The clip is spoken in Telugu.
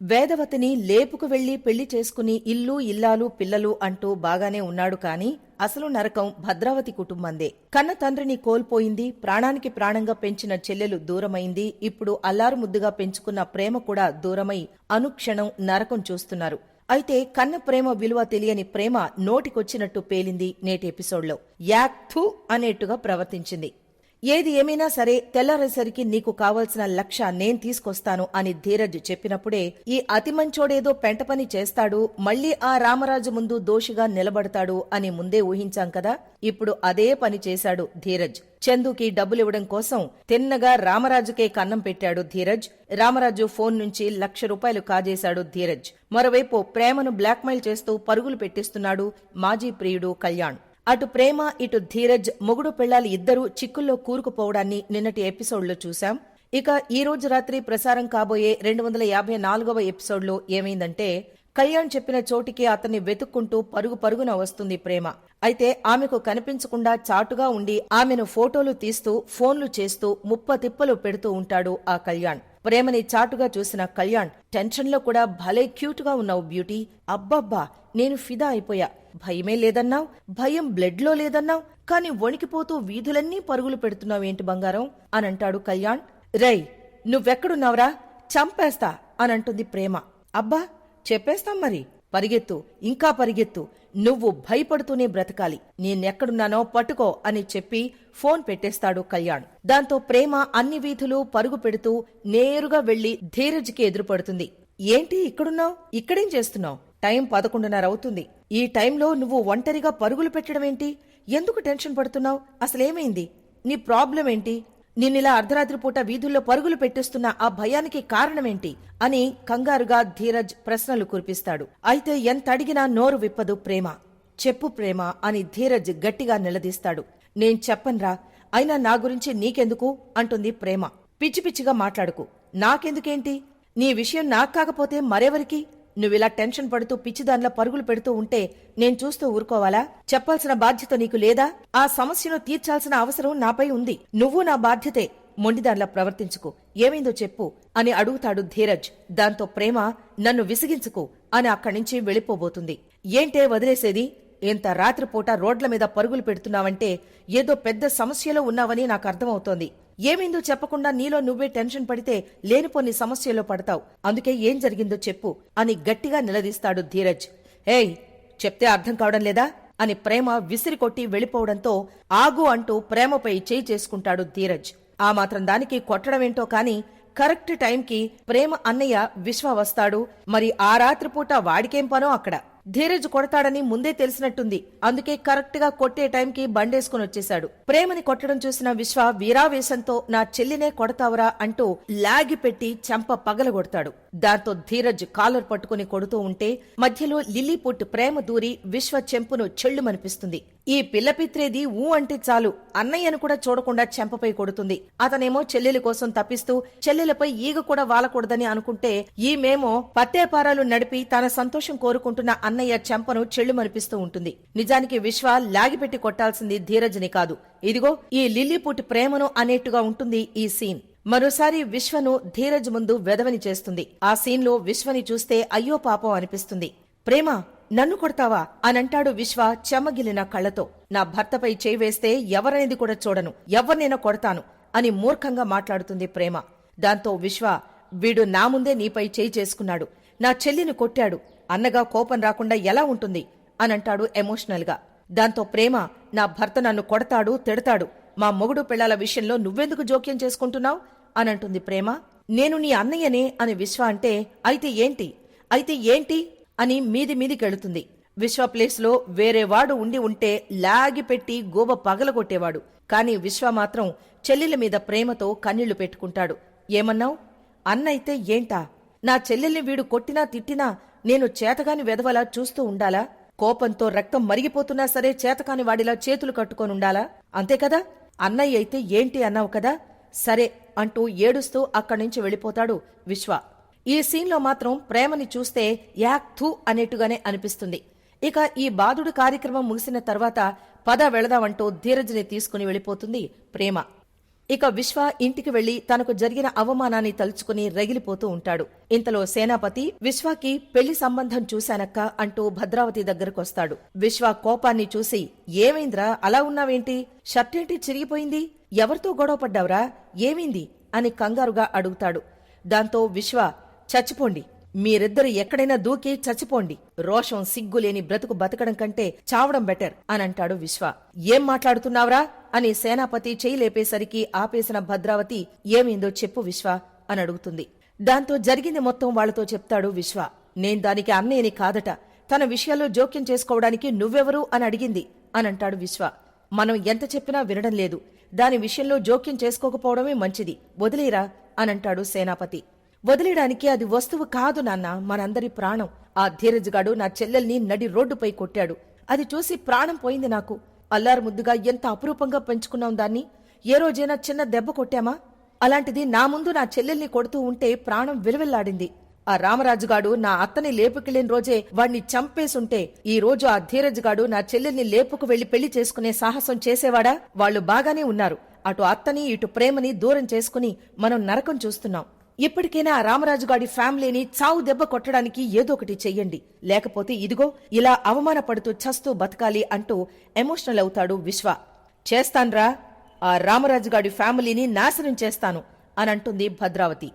వేదవతిని లేపుకు వెళ్ళి పెళ్ళి చేసుకుని ఇల్లు ఇల్లాలు పిల్లలు అంటూ బాగానే ఉన్నాడు కాని అసలు నరకం భద్రావతి కుటుంబందే. కన్న తండ్రిని కోల్పోయింది ప్రాణానికి ప్రాణంగా పెంచిన చెల్లెలు దూరమైంది ఇప్పుడు అల్లారు ముద్దుగా పెంచుకున్న ప్రేమ కూడా దూరమై అనుక్షణం నరకం చూస్తున్నారు. అయితే కన్న ప్రేమ విలువ తెలియని ప్రేమ నోటికొచ్చినట్టు పేలింది నేటి ఎపిసోడ్లో. యాక్థు అనేట్టుగా ప్రవర్తించింది. ఏది ఏమైనా సరే తెల్లారేసరికి నీకు కావలసిన లక్ష నేను తీసుకొస్తాను అని ధీరజ్ చెప్పినప్పుడే ఈ అతి మంచోడేదో పెంట పని చేస్తాడు మళ్ళీ ఆ రామరాజు ముందు దోషిగా నిలబడతాడు అని ముందే ఊహించాం కదా? ఇప్పుడు అదే పని చేశాడు ధీరజ్. చందుకి డబ్బులివ్వడం కోసం తిన్నగా రామరాజుకే కన్నం పెట్టాడు ధీరజ్. రామరాజు ఫోన్ నుంచి లక్ష రూపాయలు కాజేశాడు ధీరజ్. మరోవైపు ప్రేమను బ్లాక్మెయిల్ చేస్తూ పరుగులు పెట్టిస్తున్నాడు మాజీ ప్రియుడు కళ్యాణ్. అటు ప్రేమ ఇటు ధీరజ్ మొగుడు పెళ్ళాలి ఇద్దరూ చిక్కుల్లో కూరుకుపోవడాన్ని నిన్నటి ఎపిసోడ్లో చూశాం. ఇక ఈ రోజు రాత్రి ప్రసారం కాబోయే రెండు వందల యాభై నాలుగవ ఎపిసోడ్లో ఏమైందంటే కళ్యాణ్ చెప్పిన చోటికి అతన్ని వెతుక్కుంటూ పరుగు పరుగున వస్తుంది ప్రేమ. అయితే ఆమెకు కనిపించకుండా చాటుగా ఉండి ఆమెను ఫోటోలు తీస్తూ ఫోన్లు చేస్తూ ముప్ప తిప్పలు పెడుతూ ఉంటాడు ఆ కళ్యాణ్. ప్రేమని చాటుగా చూసిన కళ్యాణ్ టెన్షన్లో కూడా భలే క్యూట్గా ఉన్నావు బ్యూటీ. అబ్బబ్బా నేను ఫిదా అయిపోయా. భయమే లేదన్నావు? భయం బ్లడ్లో లేదన్నావు? కాని వణికిపోతూ వీధులన్నీ పరుగులు పెడుతున్నావేంటి బంగారం? అనంటాడు కళ్యాణ్. రై నువ్వెక్కడున్నావురా? చంపేస్తా అనంటుంది ప్రేమ. అబ్బా చెప్పేస్తాం మరి. పరిగెత్తు ఇంకా పరిగెత్తు. నువ్వు భయపడుతూనే బ్రతకాలి. నేనెక్కడున్నానో పట్టుకో అని చెప్పి ఫోన్ పెట్టేస్తాడు కళ్యాణ్. దాంతో ప్రేమ అన్ని వీధులు పరుగు పెడుతూ నేరుగా వెళ్ళి ధీరజ్కి ఎదురుపడుతుంది. ఏంటి ఇక్కడున్నావు? ఇక్కడేం చేస్తున్నావు? టైం పదకొండున్నర అవుతుంది. ఈ టైంలో నువ్వు ఒంటరిగా పరుగులు పెట్టడమేంటి? ఎందుకు టెన్షన్ పడుతున్నావు? అసలేమైంది? నీ ప్రాబ్లం ఏంటి నిన్నిలా అర్ధరాత్రి పూట వీధుల్లో పరుగులు పెట్టిస్తున్న ఆ భయానికి కారణమేంటి అని కంగారుగా ధీరజ్ ప్రశ్నలు కురిపిస్తాడు. అయితే ఎంత అడిగినా నోరు విప్పదు ప్రేమ. చెప్పు ప్రేమ అని ధీరజ్ గట్టిగా నిలదీస్తాడు. నేను చెప్పన్రా అయినా నా గురించి నీకెందుకు? అంటుంది ప్రేమ. పిచ్చి పిచ్చిగా మాట్లాడుకు. నాకెందుకేంటి? నీ విషయం నాకు కాకపోతే మరెవరికి? నువ్విలా టెన్షన్ పడుతూ పిచ్చిదాన్లా పరుగులు పెడుతూ ఉంటే నేను చూస్తూ ఊరుకోవాలా? చెప్పాల్సిన బాధ్యత నీకు లేదా? ఆ సమస్యను తీర్చాల్సిన అవసరం నాపై ఉంది. నువ్వు నా బాధ్యతే. మొండిదాన్లా ప్రవర్తించుకు. ఏమైందో చెప్పు అని అడుగుతాడు ధీరజ్. దాంతో ప్రేమ నన్ను విసిగించుకు అని అక్కడి నుంచి వెళ్ళిపోబోతుంది. ఏంటే వదిలేసేది? ఇంత రాత్రిపూట రోడ్ల మీద పరుగులు పెడుతున్నావంటే ఏదో పెద్ద సమస్యలో ఉన్నావని నాకు అర్థమవుతోంది. ఏమైందో చెప్పకుండా నీలో నువ్వే టెన్షన్ పడితే లేనిపోని సమస్యలో పడతావు. అందుకే ఏం జరిగిందో చెప్పు అని గట్టిగా నిలదీస్తాడు ధీరజ్. ఏయ్ చెప్తే అర్థం కావడం లేదా? అని ప్రేమ విసిరి కొట్టి వెళ్ళిపోవడంతో ఆగు అంటూ ప్రేమపై చేయి చేసుకుంటాడు ధీరజ్. ఆ మాత్రం దానికి కొట్టడమేంటో కాని కరెక్ట్ టైంకి ప్రేమ అన్నయ్య విశ్వ వస్తాడు. మరి ఆ రాత్రిపూట వాడికేం పనో అక్కడ? ధీరజ్ కొడతాడని ముందే తెలిసినట్టుంది. అందుకే కరెక్ట్గా కొట్టే టైంకి బండేసుకుని వచ్చేశాడు. ప్రేమని కొట్టడం చూసిన విశ్వ వీరావేశంతో నా చెల్లినే కొడతావురా అంటూ లాగి పెట్టి చెంప పగలగొడతాడు. దాంతో ధీరజ్ కాలర్ పట్టుకుని కొడుతూ ఉంటే మధ్యలో లిల్లీపుట్ ప్రేమ దూరి విశ్వ చెంపును చెళ్ళుమనిపిస్తుంది. ఈ పిల్లపిత్రేది ఊ అంటే చాలు అన్నయ్యను కూడా చూడకుండా చెంపపై కొడుతుంది. అతనేమో చెల్లెలి కోసం తప్పిస్తూ చెల్లెలపై ఈగ కూడా వాలకూడదని అనుకుంటే ఈమెమో పత్తేపారాలు నడిపి తన సంతోషం కోరుకుంటున్న అన్నయ్య చెంపను చెళ్ళుమనిపిస్తూ ఉంటుంది. నిజానికి విశ్వ లాగిపెట్టి కొట్టాల్సింది ధీరజ్ని కాదు. ఇదిగో ఈ లిల్లీపుట్ ప్రేమను అనేట్టుగా ఉంటుంది ఈ సీన్. మరోసారి విశ్వను ధీరజ్ ముందు వెదవని చేస్తుంది. ఆ సీన్లో విశ్వని చూస్తే అయ్యో పాపం అనిపిస్తుంది. ప్రేమ నన్ను కొడతావా? అనంటాడు విశ్వ చెమ్మగిలిన కళ్ళతో. నా భర్తపై చేయి వేస్తే ఎవరనేది కూడా చూడను. ఎవరినైనా కొడతాను అని మూర్ఖంగా మాట్లాడుతుంది ప్రేమ. దాంతో విశ్వ వీడు నా ముందే నీపై చేయి చేసుకున్నాడు. నా చెల్లిని కొట్టాడు. అన్నగా కోపం రాకుండా ఎలా ఉంటుంది? అనంటాడు ఎమోషనల్గా. దాంతో ప్రేమ నా భర్త నన్ను కొడతాడు తిడతాడు. మా మొగుడు పిల్లల విషయంలో నువ్వెందుకు జోక్యం చేసుకుంటున్నావు? అనంటుంది ప్రేమ. నేను నీ అన్నయ్యనే అని విశ్వ అంటే అయితే ఏంటి? అయితే ఏంటి? అని మీది మీదికెళుతుంది విశ్వ ప్లేస్లో వేరేవాడు ఉండి ఉంటే లాగిపెట్టి గోబ పగలగొట్టేవాడు. కాని విశ్వ మాత్రం చెల్లెల మీద ప్రేమతో కన్నీళ్ళు పెట్టుకుంటాడు. ఏమన్నావు? అన్నైతే ఏంటా? నా చెల్లెల్ని వీడు కొట్టినా తిట్టినా నేను చేతగాని వెధవలా చూస్తూ ఉండాలా? కోపంతో రక్తం మరిగిపోతున్నా సరే చేతకాని వాడిలా చేతులు కట్టుకొనుండాలా అంతేకదా అన్నయ్య అయితే ఏంటి అన్నావు కదా? సరే అంటూ ఏడుస్తూ అక్కడి నుంచి వెళ్ళిపోతాడు విశ్వ. ఈ సీన్లో మాత్రం ప్రేమని చూస్తే యాక్ థూ అనేట్టుగానే అనిపిస్తుంది. ఇక ఈ బాధుడు కార్యక్రమం ముగిసిన తర్వాత పద వెళదామంటూ ధీరజ్ని తీసుకుని వెళ్ళిపోతుంది ప్రేమ. ఇక విశ్వ ఇంటికి వెళ్ళి తనకు జరిగిన అవమానాన్ని తలుచుకుని రగిలిపోతూ ఉంటాడు. ఇంతలో సేనాపతి విశ్వాకి పెళ్ళి సంబంధం చూశానక్క అంటూ భద్రావతి దగ్గరకొస్తాడు. విశ్వ కోపాన్ని చూసి ఏమైందిరా? అలా ఉన్నావేంటి? షర్టేంటి చిరిగిపోయింది? ఎవరితో గొడవపడ్డావురా ఏమైంది? అని కంగారుగా అడుగుతాడు. దాంతో విశ్వ చచ్చిపోండి. మీరిద్దరు ఎక్కడైనా దూకి చచ్చిపోండి. రోషం సిగ్గులేని బ్రతుకు బతకడం కంటే చావడం బెటర్ అని అంటాడు విశ్వ. ఏం మాట్లాడుతున్నావురా? అని సేనాపతి చేయి లేపేసరికి ఆపేసిన భద్రావతి ఏమైందో చెప్పు విశ్వ అని అడుగుతుంది. దాంతో జరిగింది మొత్తం వాళ్ళతో చెప్తాడు విశ్వ. నేను దానికి అన్నయ్యని కాదట. తన విషయాల్లో జోక్యం చేసుకోవడానికి నువ్వెవరు అని అడిగింది అనంటాడు విశ్వ. మనం ఎంత చెప్పినా వినడం లేదు. దాని విషయంలో జోక్యం చేసుకోకపోవడమే మంచిది. వదిలేరా? అనంటాడు సేనాపతి. వదిలేయడానికి అది వస్తువు కాదు నాన్న మనందరి ప్రాణం. ఆ ధీరజ్గాడు నా చెల్లెల్ని నడి రోడ్డుపై కొట్టాడు. అది చూసి ప్రాణం పోయింది నాకు. అల్లారు ముద్దుగా ఎంత అపురూపంగా పెంచుకున్నాం దాన్ని. ఏ రోజైనా చిన్న దెబ్బ కొట్టామా? అలాంటిది నా ముందు నా చెల్లెల్ని కొడుతూ ఉంటే ప్రాణం విలువెల్లాడింది. ఆ రామరాజుగాడు నా అత్తని లేపుకెళ్ళిన రోజే వాణ్ణి చంపేసుంటే ఈ రోజు ఆ ధీరజ్గాడు నా చెల్లెల్ని లేపుకు వెళ్ళి పెళ్ళి చేసుకునే సాహసం చేసేవాడా? వాళ్ళు బాగానే ఉన్నారు. అటు అత్తని ఇటు ప్రేమని దూరం చేసుకుని మనం నరకం చూస్తున్నాం. ఇప్పటికైనా రామరాజుగాడి ఫ్యామిలీని చావు దెబ్బ కొట్టడానికి ఏదో ఒకటి చెయ్యండి. లేకపోతే ఇదిగో ఇలా అవమానపడుతూ చస్తూ బతకాలి అంటూ ఎమోషనల్ అవుతాడు విశ్వ. చేస్తాన్రా ఆ రామరాజుగాడి ఫ్యామిలీని నాశనం చేస్తాను అనంటుంది భద్రావతి.